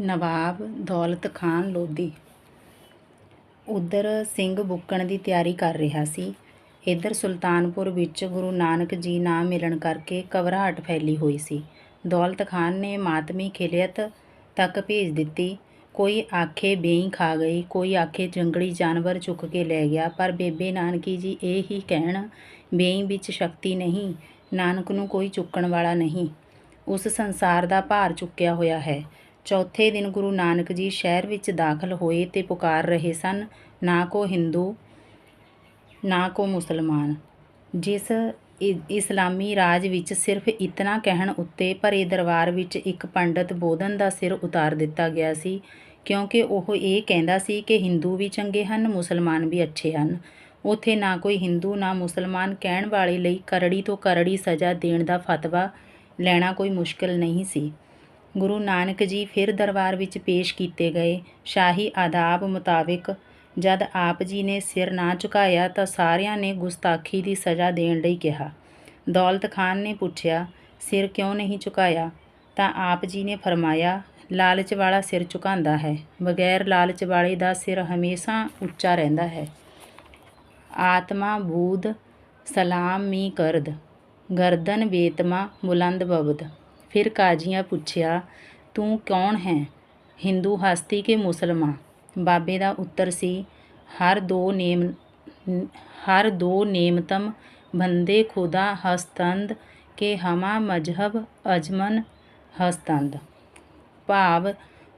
ਨਵਾਬ ਦੌਲਤ ਖਾਨ ਲੋਧੀ। ਉੱਧਰ ਸਿੰਘ ਬੁੱਕਣ ਦੀ ਤਿਆਰੀ ਕਰ ਰਿਹਾ ਸੀ। ਇੱਧਰ ਸੁਲਤਾਨਪੁਰ ਵਿੱਚ ਗੁਰੂ ਨਾਨਕ ਜੀ ਨਾ ਮਿਲਣ ਕਰਕੇ ਘਬਰਾਹਟ ਫੈਲੀ ਹੋਈ ਸੀ। ਦੌਲਤ ਖਾਨ ਨੇ ਮਾਤਮੀ ਖਿਲਿਅਤ ਤੱਕ ਭੇਜ ਦਿੱਤੀ। ਕੋਈ ਆਖੇ ਬੇਈ ਖਾ ਗਈ, ਕੋਈ ਆਖੇ ਜੰਗਲੀ ਜਾਨਵਰ ਚੁੱਕ ਕੇ ਲੈ ਗਿਆ, ਪਰ ਬੇਬੇ ਨਾਨਕੀ ਜੀ ਇਹ ਹੀ ਕਹਿਣ, ਬੇਈ ਵਿੱਚ ਸ਼ਕਤੀ ਨਹੀਂ, ਨਾਨਕ ਨੂੰ ਕੋਈ ਚੁੱਕਣ ਵਾਲਾ ਨਹੀਂ। ਉਸ ਸੰਸਾਰ ਦਾ ਭਾਰ ਚੁੱਕਿਆ ਹੋਇਆ ਹੈ। ਚੌਥੇ ਦਿਨ ਗੁਰੂ ਨਾਨਕ ਜੀ ਸ਼ਹਿਰ ਵਿੱਚ ਦਾਖਲ ਹੋਏ ਤੇ ਪੁਕਾਰ ਰਹੇ ਸਨ, ਨਾ ਕੋ ਹਿੰਦੂ, ਨਾ ਕੋ ਮੁਸਲਮਾਨ। ਜਿਸ ਇ- ਇਸਲਾਮੀ ਰਾਜ ਵਿੱਚ ਸਿਰਫ ਇਤਨਾ ਕਹਿਣ ਉੱਤੇ ਭਰੇ ਦਰਬਾਰ ਵਿੱਚ ਇੱਕ ਪੰਡਤ ਬੋਧਨ ਦਾ ਸਿਰ ਉਤਾਰ ਦਿੱਤਾ ਗਿਆ ਸੀ, ਕਿਉਂਕਿ ਉਹ ਇਹ ਕਹਿੰਦਾ ਸੀ ਕਿ ਹਿੰਦੂ ਵੀ ਚੰਗੇ ਹਨ, ਮੁਸਲਮਾਨ ਵੀ ਅੱਛੇ ਹਨ। ਉੱਥੇ ਨਾ ਕੋਈ ਹਿੰਦੂ, ਨਾ ਮੁਸਲਮਾਨ ਕਹਿਣ ਵਾਲੇ ਲਈ ਕਰੜੀ ਤੋਂ ਕਰੜੀ ਸਜ਼ਾ ਦੇਣ ਦਾ ਫਤਵਾ ਲੈਣਾ ਕੋਈ ਮੁਸ਼ਕਲ ਨਹੀਂ ਸੀ। ਗੁਰੂ ਨਾਨਕ ਜੀ ਫਿਰ ਦਰਬਾਰ ਵਿੱਚ ਪੇਸ਼ ਕੀਤੇ ਗਏ। ਸ਼ਾਹੀ ਆਦਾਬ ਮੁਤਾਬਿਕ ਜਦ ਆਪ ਜੀ ਨੇ ਸਿਰ ਨਾ ਝੁਕਾਇਆ ਤਾਂ ਸਾਰਿਆਂ ਨੇ ਗੁਸਤਾਖੀ ਦੀ ਸਜ਼ਾ ਦੇਣ ਲਈ ਕਿਹਾ। ਦੌਲਤ ਖਾਨ ਨੇ ਪੁੱਛਿਆ, ਸਿਰ ਕਿਉਂ ਨਹੀਂ ਝੁਕਾਇਆ? ਤਾਂ ਆਪ ਜੀ ਨੇ ਫਰਮਾਇਆ, ਲਾਲਚ ਵਾਲਾ ਸਿਰ ਝੁਕਾਉਂਦਾ ਹੈ, ਬਗੈਰ ਲਾਲਚ ਵਾਲੇ ਦਾ ਸਿਰ ਹਮੇਸ਼ਾ ਉੱਚਾ ਰਹਿੰਦਾ ਹੈ। ਆਤਮਾ ਬੂਦ ਸਲਾਮ ਮੀ ਕਰਦ, ਗਰਦਨ ਬੇਤਮਾ ਬੁਲੰਦ ਬਬਦ। ਫਿਰ ਕਾਜੀਆਂ ਪੁੱਛਿਆ ਤੂੰ ਕੌਣ ਹੈ ਹਿੰਦੂ ਹਸਤੀ ਕਿ ਮੁਸਲਮਾਂ ਬਾਬੇ ਦਾ ਉੱਤਰ ਸੀ ਹਰ ਦੋ ਨੇਮ ਹਰ ਦੋ ਨੇਮਤਮ ਬੰਦੇ ਖੁਦਾ ਹਸਤੰਦ ਕਿ ਹਮਾ ਮਜਹਬ ਅਜਮਨ ਹਸਤੰਦ ਭਾਵ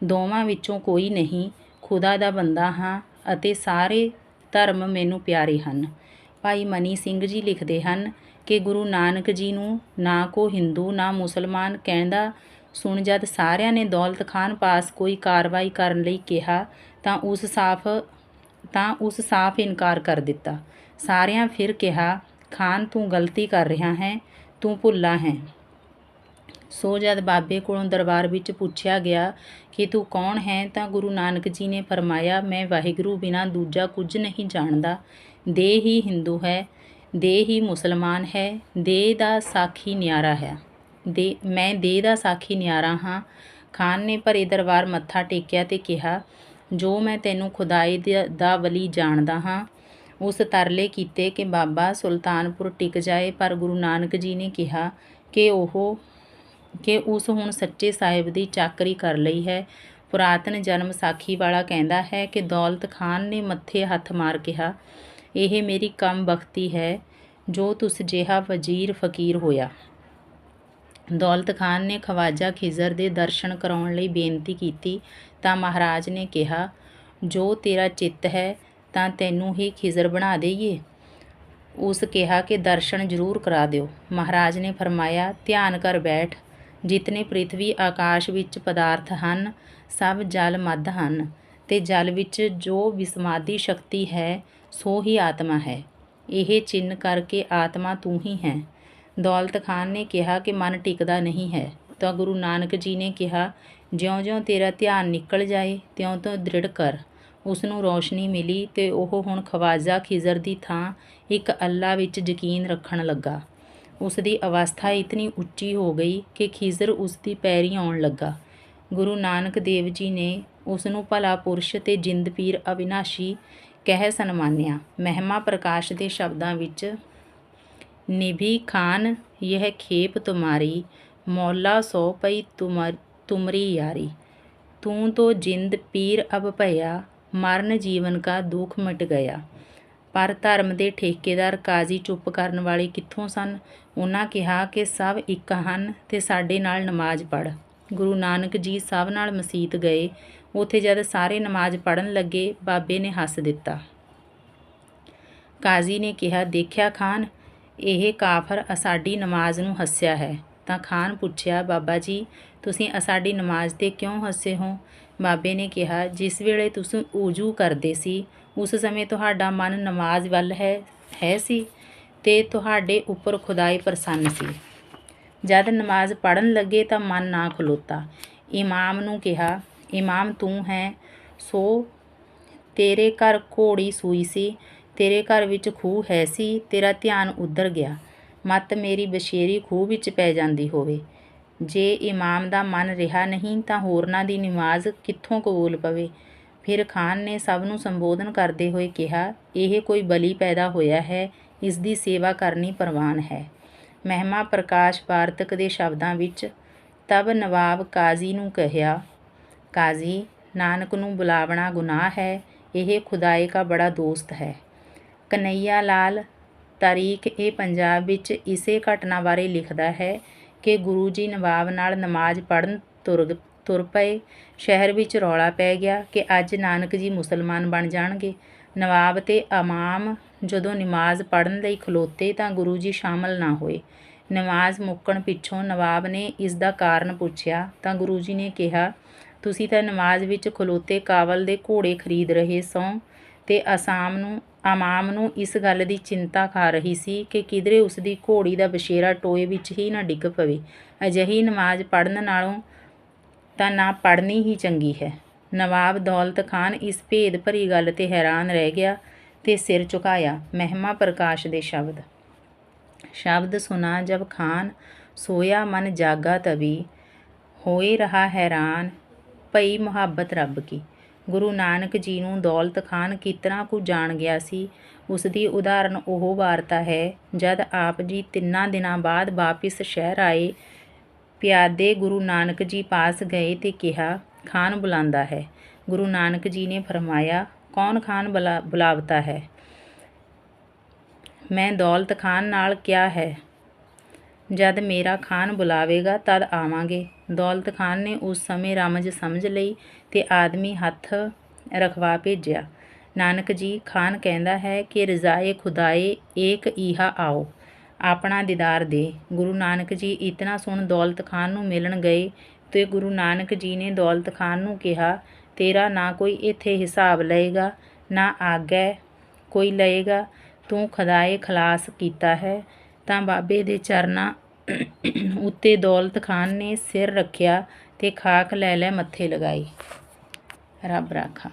ਦੋਵਾਂ ਵਿੱਚੋਂ ਕੋਈ ਨਹੀਂ ਖੁਦਾ ਦਾ ਬੰਦਾ ਹਾਂ ਅਤੇ ਸਾਰੇ ਧਰਮ ਮੈਨੂੰ ਪਿਆਰੇ ਹਨ ਭਾਈ ਮਨੀ ਸਿੰਘ ਜੀ ਲਿਖਦੇ ਹਨ ਕਿ ਗੁਰੂ ਨਾਨਕ ਜੀ ਨੂੰ ਨਾ ਕੋ ਹਿੰਦੂ, ਨਾ ਮੁਸਲਮਾਨ ਕਹਿੰਦਾ, ਸੁਣ ਜਦ ਸਾਰਿਆਂ ਨੇ ਦੌਲਤ ਖਾਨ ਪਾਸ ਕੋਈ ਕਾਰਵਾਈ ਕਰਨ ਲਈ ਕਿਹਾ, ਤਾਂ ਉਸ ਸਾਫ਼, ਤਾਂ ਉਸ ਸਾਫ਼ ਇਨਕਾਰ ਕਰ ਦਿੱਤਾ। ਸਾਰਿਆਂ ਫਿਰ ਕਿਹਾ, ਖਾਨ, ਤੂੰ ਗਲਤੀ ਕਰ ਰਿਹਾ ਹੈ, ਤੂੰ ਭੁੱਲਾ ਹੈ। ਸੋ ਜਦ ਬਾਬੇ ਕੋਲੋਂ ਦਰਬਾਰ ਵਿੱਚ ਪੁੱਛਿਆ ਗਿਆ ਕਿ ਤੂੰ ਕੌਣ ਹੈ, ਤਾਂ ਗੁਰੂ ਨਾਨਕ ਜੀ ਨੇ ਫਰਮਾਇਆ, ਮੈਂ ਵਾਹਿਗੁਰੂ ਬਿਨਾਂ ਦੂਜਾ ਕੁਝ ਨਹੀਂ ਜਾਣਦਾ। ਦੇ ਹੀ ਹਿੰਦੂ ਹੈ। ਦੇ ਹੀ ਮੁਸਲਮਾਨ ਹੈ, ਦੇ ਦਾ ਸਾਖੀ ਨਿਆਰਾ ਹੈ। ਦੇ, ਮੈਂ ਦੇ ਦਾ ਸਾਖੀ ਨਿਆਰਾ ਹਾਂ। ਖਾਨ ਨੇ ਭਰੇ ਦਰਬਾਰ ਮੱਥਾ ਟੇਕਿਆ ਤੇ ਕਿਹਾ, ਜੋ ਮੈਂ ਤੈਨੂੰ ਖੁਦਾਈ ਦਾ- ਦਾ ਵਲੀ ਜਾਣਦਾ ਹਾਂ, ਉਸ ਤਰਲੇ ਕੀਤੇ ਕਿ ਬਾਬਾ ਸੁਲਤਾਨਪੁਰ ਟਿਕ ਜਾਏ। ਪਰ ਗੁਰੂ ਨਾਨਕ ਜੀ ਨੇ ਕਿਹਾ ਕਿ ਉਹ, ਕਿ ਉਸ ਹੁਣ ਸੱਚੇ ਸਾਹਿਬ ਦੀ ਚਾਕਰੀ ਕਰ ਲਈ ਹੈ। ਪੁਰਾਤਨ ਜਨਮ ਸਾਖੀ ਵਾਲਾ ਕਹਿੰਦਾ ਹੈ ਕਿ ਦੌਲਤ ਖਾਨ ਨੇ ਮੱਥੇ ਹੱਥ ਮਾਰ ਕਿਹਾ ਇਹ ਮੇਰੀ ਕਮ ਬਖਤੀ ਹੈ, ਜੋ ਤੁਸ ਜਿਹਾ ਵਜ਼ੀਰ ਫਕੀਰ ਹੋਇਆ। ਦੌਲਤ ਖਾਨ ਨੇ ਖਵਾਜਾ ਖਿਜ਼ਰ ਦੇ ਦਰਸ਼ਨ ਕਰਾਉਣ ਲਈ ਬੇਨਤੀ ਕੀਤੀ ਤਾਂ ਮਹਾਰਾਜ ਨੇ ਕਿਹਾ, ਜੋ ਤੇਰਾ ਚਿੱਤ ਹੈ, ਤਾਂ ਤੈਨੂੰ ਹੀ ਖਿਜ਼ਰ ਬਣਾ ਦੇਈਏ। ਉਸ ਕਿਹਾ ਕਿ ਦਰਸ਼ਨ ਜ਼ਰੂਰ ਕਰਾ ਦਿਓ। ਮਹਾਰਾਜ ਨੇ ਫਰਮਾਇਆ, ਧਿਆਨ ਕਰ ਬੈਠ, ਜਿਤਨੇ ਪ੍ਰਿਥਵੀ ਆਕਾਸ਼ ਵਿੱਚ ਪਦਾਰਥ ਹਨ, ਸਭ ਜਲ ਮੱਧ ਹਨ, ਤੇ ਜਲ ਵਿੱਚ ਜੋ ਵਿਸਮਾਦੀ ਸ਼ਕਤੀ ਹੈ ਸੋ ਹੀ ਆਤਮਾ ਹੈ। ਇਹ ਚਿੰਨ ਕਰਕੇ ਆਤਮਾ ਤੂੰ ਹੀ ਹੈ। ਦੌਲਤ ਖਾਨ ਨੇ ਕਿਹਾ ਕਿ ਮਨ ਟਿਕਦਾ ਨਹੀਂ ਹੈ। ਤਾਂ ਗੁਰੂ ਨਾਨਕ ਜੀ ਨੇ ਕਿਹਾ, ਜਿਉਂ-ਜਿਉਂ ਤੇਰਾ ਧਿਆਨ ਨਿਕਲ ਜਾਏ, ਤਿਉਂ-ਤਿਉਂ ਦ੍ਰਿੜ ਕਰ। ਉਸ ਨੂੰ ਰੋਸ਼ਨੀ ਮਿਲੀ ਤੇ ਉਹ ਹੁਣ ਖਵਾਜਾ ਖਿਜ਼ਰ ਦੀ ਥਾਂ ਇੱਕ ਅੱਲਾ ਵਿੱਚ ਯਕੀਨ ਰੱਖਣ ਲੱਗਾ। ਉਸ ਦੀ ਅਵਸਥਾ ਇਤਨੀ ਉੱਚੀ ਹੋ ਗਈ ਕਿ ਖਿਜ਼ਰ ਉਸ ਦੀ ਪੈਰੀ ਆਉਣ ਲੱਗਾ। ਗੁਰੂ ਨਾਨਕ ਦੇਵ ਜੀ ਨੇ ਉਸ ਨੂੰ ਭਲਾ ਪੁਰਸ਼ ਤੇ ਜਿੰਦ ਪੀਰ ਅਵਿਨਾਸ਼ੀ ਕਹਿ ਸਨਮਾਨਿਆ। ਮਹਿਮਾ ਪ੍ਰਕਾਸ਼ ਦੇ ਸ਼ਬਦਾਂ ਵਿੱਚ, ਨਿਭੀ ਖਾਨ, ਯਹ ਖੇਪ ਤੁਮਾਰੀ, ਮੌਲਾ ਸੋ ਪਈ ਤੁਮਰ, ਤੁਮਰੀ ਯਾਰੀ। ਤੂੰ ਤੋ ਜਿੰਦ ਪੀਰ ਅਬ ਭਇਆ, ਮਰਨ ਜੀਵਨ ਕਾ ਦੁੱਖ ਮਿਟ ਗਿਆ। ਪਰ ਧਰਮ ਦੇ ਠੇਕੇਦਾਰ ਕਾਜ਼ੀ ਚੁੱਪ ਕਰਨ ਵਾਲੇ ਕਿੱਥੋਂ ਸਨ? ਉਹਨਾਂ ਕਿਹਾ ਕਿ ਸਭ ਇੱਕ ਹਨ ਤੇ ਸਾਡੇ ਨਾਲ ਨਮਾਜ਼ ਪੜ੍ਹ। ਗੁਰੂ ਨਾਨਕ ਜੀ ਸਭ ਨਾਲ ਮਸੀਤ ਗਏ। ਉੱਥੇ ਜਦ ਸਾਰੇ ਨਮਾਜ਼ ਪੜ੍ਹਨ ਲੱਗੇ, ਬਾਬੇ ਨੇ ਹੱਸ ਦਿੱਤਾ। ਕਾਜ਼ੀ ਨੇ ਕਿਹਾ, ਦੇਖਿਆ ਖਾਨ, ਇਹ ਕਾਫਰ ਅਸਾਡੀ ਨਮਾਜ਼ ਨੂੰ ਹੱਸਿਆ ਹੈ। ਤਾਂ ਖਾਨ ਪੁੱਛਿਆ, ਬਾਬਾ ਜੀ, ਤੁਸੀਂ ਅਸਾਡੀ ਨਮਾਜ਼ ਤੇ ਕਿਉਂ ਹੱਸੇ ਹੋ? ਬਾਬੇ ਨੇ ਕਿਹਾ, ਜਿਸ ਵੇਲੇ ਤੁਸੀਂ ਊਜੂ ਕਰਦੇ ਸੀ, ਉਸ ਸਮੇਂ ਤੁਹਾਡਾ ਮਨ ਨਮਾਜ਼ ਵੱਲ ਹੈ ਹੈ ਸੀ ਤੇ ਤੁਹਾਡੇ ਉੱਪਰ ਖੁਦਾਈ ਪ੍ਰਸੰਨ ਸੀ। ਜਦ ਨਮਾਜ਼ ਪੜਨ ਲੱਗੇ ਤਾਂ ਮਨ ਨਾ ਖਲੋਤਾ। ਇਮਾਮ ਨੂੰ ਕਿਹਾ ਇਮਾਮ ਤੂੰ ਹੈ। ਸੋ ਤੇਰੇ ਘਰ ਘੋੜੀ ਸੂਈ ਸੀ, ਤੇਰੇ ਘਰ ਵਿੱਚ ਖੂਹ ਹੈ ਸੀ, ਤੇਰਾ ਧਿਆਨ ਉੱਧਰ ਗਿਆ। ਮਤ ਮੇਰੀ ਬਸ਼ੇਰੀ ਖੂਹ ਵਿੱਚ ਪੈ ਜਾਂਦੀ ਹੋਵੇ। ਜੇ ਇਮਾਮ ਦਾ ਮਨ ਰਿਹਾ ਨਹੀਂ ਤਾਂ ਹੋਰਨਾਂ ਦੀ ਨਮਾਜ਼ ਕਿੱਥੋਂ ਕਬੂਲ ਪਵੇ? ਫਿਰ ਖਾਨ ਨੇ ਸਭ ਨੂੰ ਸੰਬੋਧਨ ਕਰਦੇ ਹੋਏ ਕਿਹਾ, ਇਹ ਕੋਈ ਬਲੀ ਪੈਦਾ ਹੋਇਆ ਹੈ ਇਸ ਦੀ ਸੇਵਾ ਕਰਨੀ ਪ੍ਰਵਾਨ ਹੈ। ਮਹਿਮਾ ਪ੍ਰਕਾਸ਼ ਵਾਰਤਕ ਦੇ ਸ਼ਬਦਾਂ ਵਿੱਚ ਤਬ ਨਵਾਬ ਕਾਜ਼ੀ ਨੂੰ ਕਹਿਆ ਕਾਜ਼ੀ, ਨਾਨਕ ਨੂੰ ਬੁਲਾਵਣਾ ਗੁਨਾਹ ਹੈ, ਇਹ ਖੁਦਾਏ ਕਾ ਬੜਾ ਦੋਸਤ ਹੈ। ਕਨਈਆ ਲਾਲ, ਤਾਰੀਖ ਇਹ ਪੰਜਾਬ ਵਿੱਚ ਇਸੇ ਘਟਨਾ ਬਾਰੇ ਲਿਖਦਾ ਹੈ ਕਿ ਗੁਰੂ ਜੀ ਨਵਾਬ ਨਾਲ ਨਮਾਜ਼ ਪੜ੍ਹਨ ਤੁਰ ਤੁਰ ਪਏ, ਸ਼ਹਿਰ ਵਿੱਚ ਰੌਲਾ ਪੈ ਗਿਆ ਕਿ ਅੱਜ ਨਾਨਕ ਜੀ ਮੁਸਲਮਾਨ ਬਣ ਜਾਣਗੇ। ਨਵਾਬ ਤੇ ਇਮਾਮ ਜਦੋਂ ਨਮਾਜ਼ ਪੜ੍ਹਨ ਲਈ ਖਲੋਤੇ ਤਾਂ ਗੁਰੂ ਜੀ ਸ਼ਾਮਲ ਨਾ ਹੋਏ। ਨਮਾਜ਼ ਮੁੱਕਣ ਪਿੱਛੋਂ ਨਵਾਬ ਨੇ ਇਸ ਦਾ ਕਾਰਨ ਪੁੱਛਿਆ ਤਾਂ ਗੁਰੂ ਜੀ ਨੇ ਕਿਹਾ ਤੁਸੀਂ ਤਾਂ ਨਮਾਜ਼ ਵਿੱਚ ਖਲੋਤੇ ਕਾਬਲ ਦੇ ਘੋੜੇ ਖਰੀਦ ਰਹੇ ਸੋ ਤੇ ਅਸਾਮ ਨੂੰ ਆਮਾਮ ਨੂੰ ਇਸ ਗੱਲ ਦੀ ਚਿੰਤਾ ਖਾ ਰਹੀ ਸੀ ਕਿ ਕਿਧਰੇ ਉਸ ਦੀ ਘੋੜੀ ਦਾ ਬਸ਼ੇਰਾ ਟੋਏ ਵਿੱਚ ਹੀ ਨਾ ਡਿੱਗ ਪਵੇ। ਅਜਿਹੀ ਨਮਾਜ਼ ਪੜ੍ਹਨ ਨਾਲੋਂ ਤਾਂ ਨਾ ਪੜ੍ਹਨੀ ਹੀ ਚੰਗੀ ਹੈ। ਨਵਾਬ ਦੌਲਤ ਖਾਨ ਇਸ ਭੇਦ ਭਰੀ ਗੱਲ ਤੇ ਹੈਰਾਨ ਰਹਿ ਗਿਆ ਤੇ ਸਿਰ ਝੁਕਾਇਆ। ਮਹਿਮਾ ਪ੍ਰਕਾਸ਼ ਦੇ ਸ਼ਬਦ। ਸ਼ਬਦ ਸੁਨਾ ਜਬ ਖਾਨ, ਸੋਇਆ ਮਨ ਜਾਗਾ ਤਵੀ, ਹੋਏ ਰਹਾ ਹੈਰਾਨ ਪਈ ਮੁਹੱਬਤ ਰੱਬ ਕੀ। ਗੁਰੂ ਨਾਨਕ ਜੀ ਨੂੰ ਦੌਲਤ ਖਾਨ ਕਿਤਨਾ ਕੁ ਜਾਣ ਗਿਆ ਸੀ ਉਸ ਦੀ ਉਦਾਹਰਨ ਉਹ ਵਾਰਤਾ ਹੈ, ਜਦ ਆਪ ਜੀ ਤਿੰਨਾਂ ਦਿਨਾਂ ਬਾਅਦ ਵਾਪਿਸ ਸ਼ਹਿਰ ਆਏ, ਪਿਆਦੇ ਗੁਰੂ ਨਾਨਕ ਜੀ ਪਾਸ ਗਏ ਤੇ ਕਿਹਾ, ਖਾਨ ਬੁਲਾਉਂਦਾ ਹੈ। ਗੁਰੂ ਨਾਨਕ ਜੀ ਨੇ ਫਰਮਾਇਆ, ਕੌਣ ਖਾਨ ਬੁਲਾ, ਬੁਲਾਵਤਾ ਹੈ? ਮੈਂ ਦੌਲਤ ਖਾਨ ਨਾਲ ਕਿਹਾ ਹੈ? ਜਦ ਮੇਰਾ ਖਾਨ ਬੁਲਾਵੇਗਾ ਤਦ ਆਵਾਂਗੇ। ਦੌਲਤ ਖਾਨ ਨੇ ਉਸ ਸਮੇਂ ਰਮਜ ਸਮਝ ਲਈ ਤੇ ਆਦਮੀ ਹੱਥ ਰਖਵਾ ਭੇਜਿਆ। ਨਾਨਕ ਜੀ ਖਾਨ ਕਹਿੰਦਾ ਹੈ ਕਿ ਰਜ਼ਾਏ ਖੁਦਾਏ, ਏਕ ਈਹਾ ਆਓ, ਆਪਣਾ ਦੀਦਾਰ ਦੇ। ਗੁਰੂ ਨਾਨਕ ਜੀ ਇਤਨਾ ਸੁਣ ਦੌਲਤ ਖਾਨ ਨੂੰ ਮਿਲਣ ਗਏ ਤੇ ਗੁਰੂ ਨਾਨਕ ਜੀ ਨੇ ਦੌਲਤ ਖਾਨ ਨੂੰ ਕਿਹਾ, ਤੇਰਾ ਨਾ ਕੋਈ ਇੱਥੇ ਹਿਸਾਬ ਲਏਗਾ, ਨਾ ਆਗੈ ਕੋਈ ਲਏਗਾ, ਤੂੰ ਖਦਾਏ ਖਲਾਸ ਕੀਤਾ ਹੈ, ਤਾਂ ਬਾਬੇ ਦੇ ਚਰਨਾਂ ਉੱਤੇ ਦੌਲਤ ਖਾਨ ਨੇ ਸਿਰ ਰੱਖਿਆ ਤੇ ਖਾਕ ਲੈ ਲੈ ਮੱਥੇ ਲਗਾਈ। ਰੱਬ ਰਾਖਾ।